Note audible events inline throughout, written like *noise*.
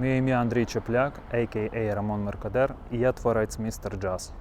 Моє ім'я Андрій Чепляк, а.к.а. Рамон Меркадер, і я творець містер Джаз.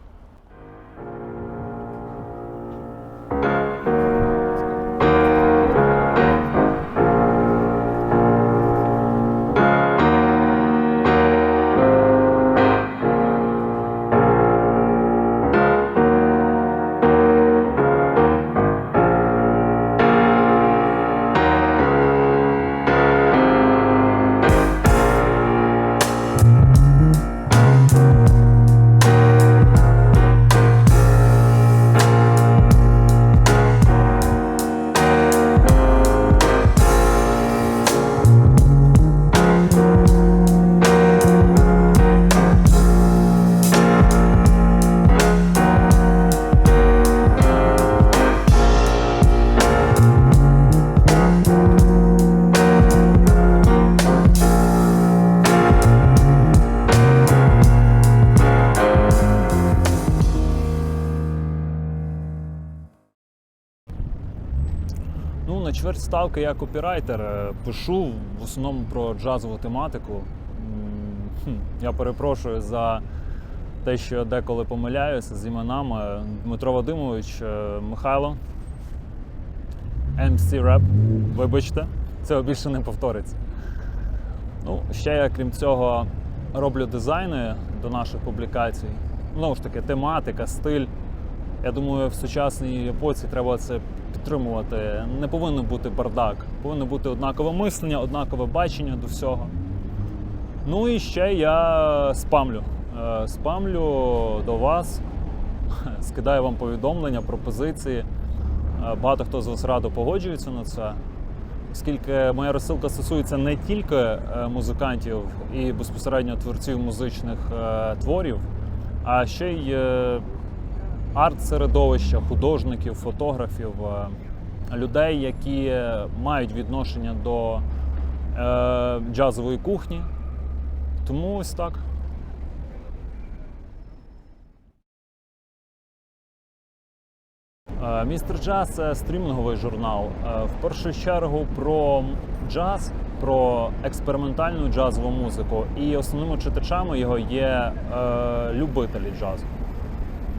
Чверть ставки я копірайтер. е, Пишу в основному про джазову тематику. Я перепрошую за те, що я деколи помиляюся з іменами. Дмитро Вадимович, е, Михайло, MC Rap. Вибачте, цього більше не повториться. Ну, ще я, крім цього, роблю дизайни до наших публікацій. Знову ж таки, тематика, стиль. Я думаю, в сучасній епоці треба це підтримувати. Не повинен бути бардак, повинно бути однакове мислення, однакове бачення до всього. Ну і ще я спамлю. Е, Спамлю до вас, *laughs* скидаю вам повідомлення, пропозиції. Е, Багато хто з вас радо погоджується на це. Оскільки моя розсилка стосується не тільки е, музикантів і безпосередньо творців музичних творів, а ще й арт-середовища, художників, фотографів, е, людей, які мають відношення до е, джазової кухні. Тому ось так. Е, Містер Джаз це стрімінговий журнал. Е, В першу чергу про джаз, про експериментальну джазову музику. І основними читачами його є е, любителі джазу.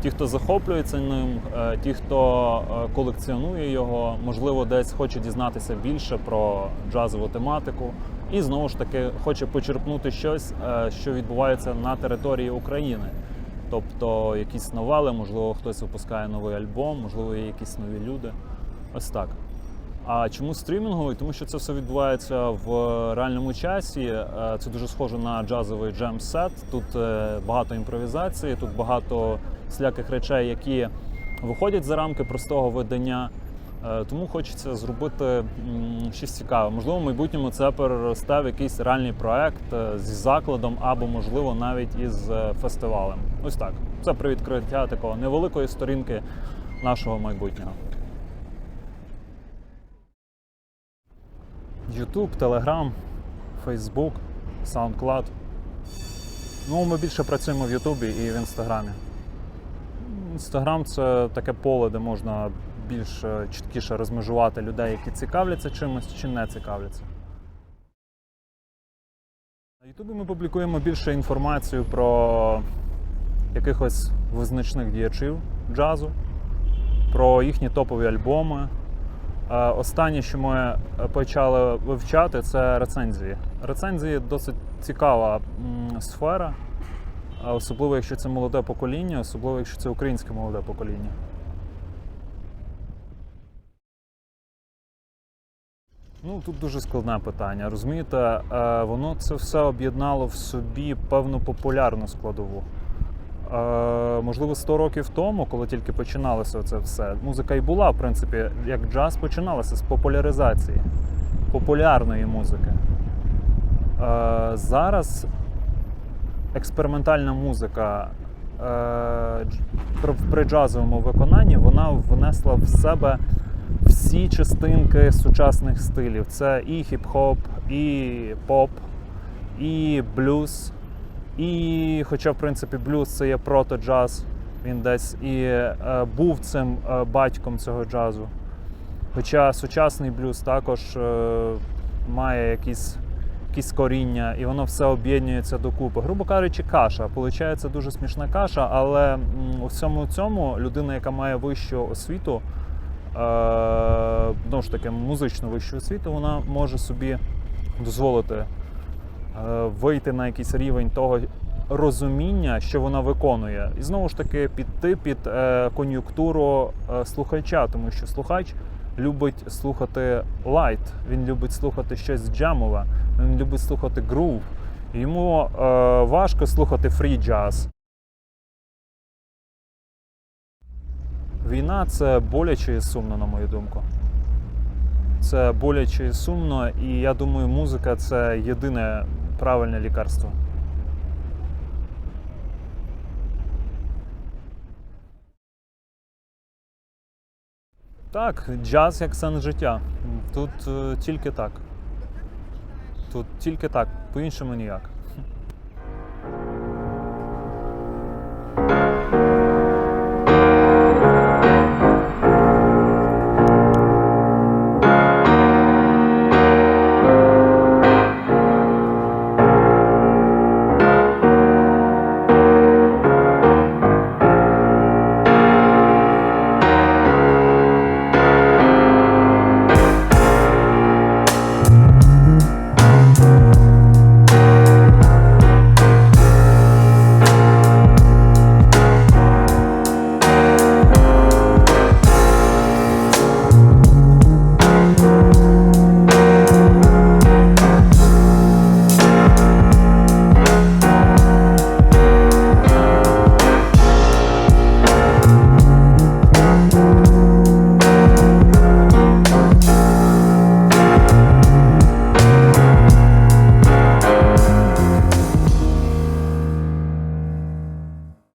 Ті, хто захоплюється ним, е, ті, хто е, колекціонує його, можливо, десь хоче дізнатися більше про джазову тематику, і знову ж таки хоче почерпнути щось, е, що відбувається на території України. Тобто якісь новели, можливо, хтось випускає новий альбом, можливо, є якісь нові люди. Ось так. А чому стрімінговий? Тому що це все відбувається в реальному часі. Е, Це дуже схоже на джазовий джем-сет. Тут е, багато імпровізації, тут багато всіляких речей, які виходять за рамки простого видання. Е, Тому хочеться зробити щось цікаве. Можливо, в майбутньому це переросте в якийсь реальний проект е, зі закладом або, можливо, навіть із е, фестивалем. Ось так. Це про відкриття такого невеликої сторінки нашого майбутнього. YouTube, Telegram, Facebook, SoundCloud. Ну, ми більше працюємо в Ютубі і в Інстаграмі. Інстаграм це таке поле, де можна більш е, чіткіше розмежувати людей, які цікавляться чимось чи не цікавляться. На Ютубі ми публікуємо більше інформацію про якихось визначних діячів джазу, про їхні топові альбоми. Останнє, що ми е, почали вивчати, це рецензії. Рецензії досить цікава сфера, особливо якщо це молоде покоління, особливо якщо це українське молоде покоління. Ну тут дуже складне питання. Розумієте, е, воно це все об'єднало в собі певну популярну складову. Можливо, 100 років тому, коли тільки починалося це все, музика і була, в принципі, як джаз починалася з популяризації популярної музики. Зараз експериментальна музика е, при джазовому виконанні вона внесла в себе всі частинки сучасних стилів. Це і хіп-хоп, і поп, і блюз. І, хоча, в принципі, блюз це є прото-джаз, він десь і е, був цим е, батьком цього джазу. Хоча сучасний блюз також е, має якісь якісь коріння, і воно все об'єднується докупи. Грубо кажучи, каша. Получається дуже смішна каша, але у всьому цьому людина, яка має вищу освіту, е, знову ж таки, музичну вищу освіту, вона може собі дозволити вийти на якийсь рівень того розуміння, що вона виконує, і знову ж таки піти під е, кон'юнктуру е, слухача, тому що слухач любить слухати лайт, він любить слухати щось джамове, він любить слухати грув. Йому е, важко слухати фрі джаз. Війна це боляче і сумно, на мою думку. Це боляче і сумно, і я думаю, музика це єдине правильне лікарство. Так, джаз як сенс життя. Тут е, тільки так. Тут тільки так, по-іншому ніяк.